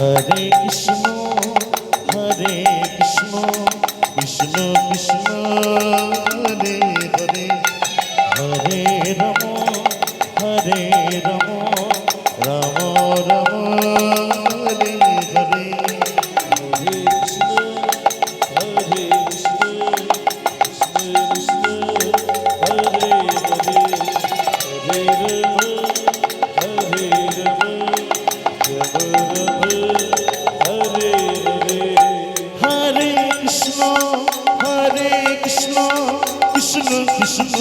হরে কৃষ্ণ হরে কৃষ্ণ কৃষ্ণ কৃষ্ণ হরে হরে। হরে রম হরে রম।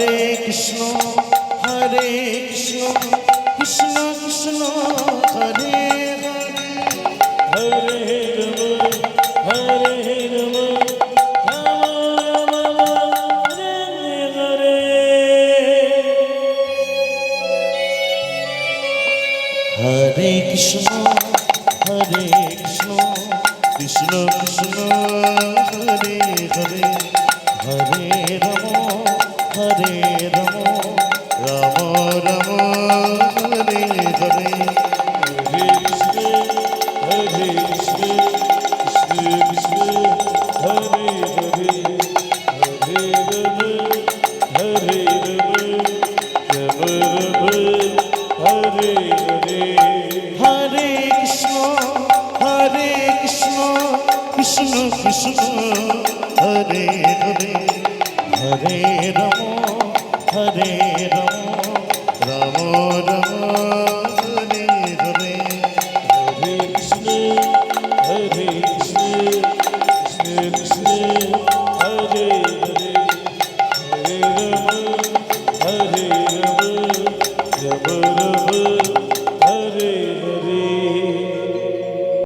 হরে হরে কৃষ্ণ হরে কৃষ্ণ কৃষ্ণ কৃষ্ণ হরে হরে হরে রাম হরে রাম রাম রাম হরে হরে হরে কৃষ্ণ হরে কৃষ্ণ কৃষ্ণ কৃষ্ণ হরে রম রাম রাম হরে হরে হরে কৃষ্ণ হরে কৃষ্ণ কৃষ্ণ কৃষ্ণ হরে হরে হরে রাম হরে রাম রাম রাম হরে হরে হরে কৃষ্ণ হরে কৃষ্ণ কৃষ্ণ কৃষ্ণ হরে হরে হরে রম হরে রম মোরা